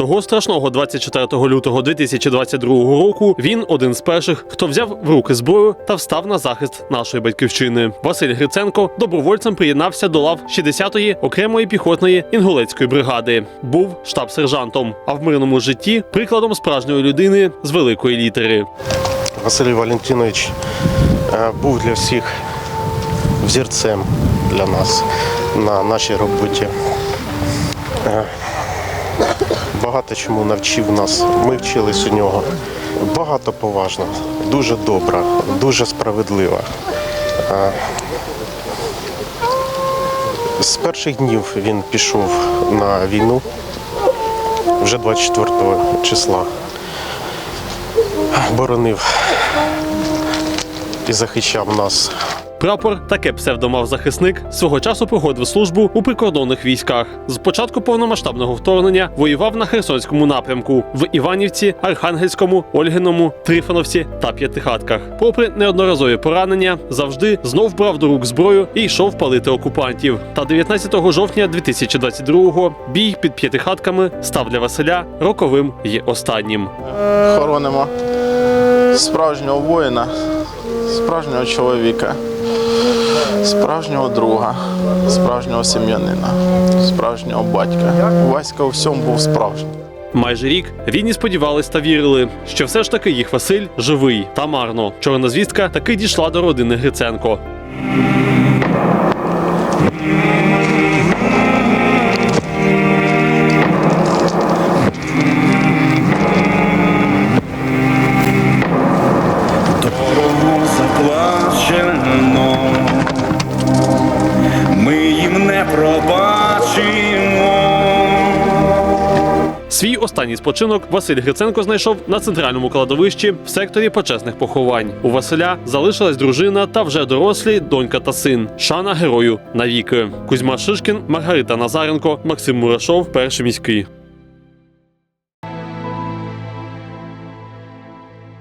Того страшного 24 лютого 2022 року він один з перших, хто взяв в руки зброю та встав на захист нашої батьківщини. Василь Гриценко добровольцем приєднався до лав 60-ї окремої піхотної інгулецької бригади. Був штаб-сержантом, а в мирному житті прикладом справжньої людини з великої літери. Василь Валентинович е, був для всіх взірцем для нас на нашій роботі. Е, Багато чому навчив нас. Ми вчились у нього. Багато поважно, дуже добра, дуже справедлива. Е, З перших днів він пішов на війну вже 24 числа. Боронив і захищав нас. Прапор таке псевдо мав захисник свого часу проходив службу у прикордонних військах. З початку повномасштабного вторгнення воював на Херсонському напрямку в Іванівці, Архангельському, Ольгиному, Трифоновці та П'ятихатках. Попри неодноразові поранення, завжди знов брав до рук зброю і йшов палити окупантів. Та 19 жовтня 2022-го бій під п'ятихатками став для Василя роковим і останнім. хоронимо справжнього воїна, справжнього чоловіка, справжнього друга, справжнього сім'янина, справжнього батька. Васька у всьому був справжній. Майже рік рідні сподівались та вірили, що все ж таки їх Василь живий та марно. Чорна звістка таки дійшла до родини Гриценко. Дорогу заплачено, Свій останній спочинок Василь Гриценко знайшов на центральному кладовищі в секторі почесних поховань. У Василя залишилась дружина та вже дорослі донька та син. Шана герою навіки. Кузьма Шишкін, Маргарита Назаренко, Максим Мурашов, перший міський.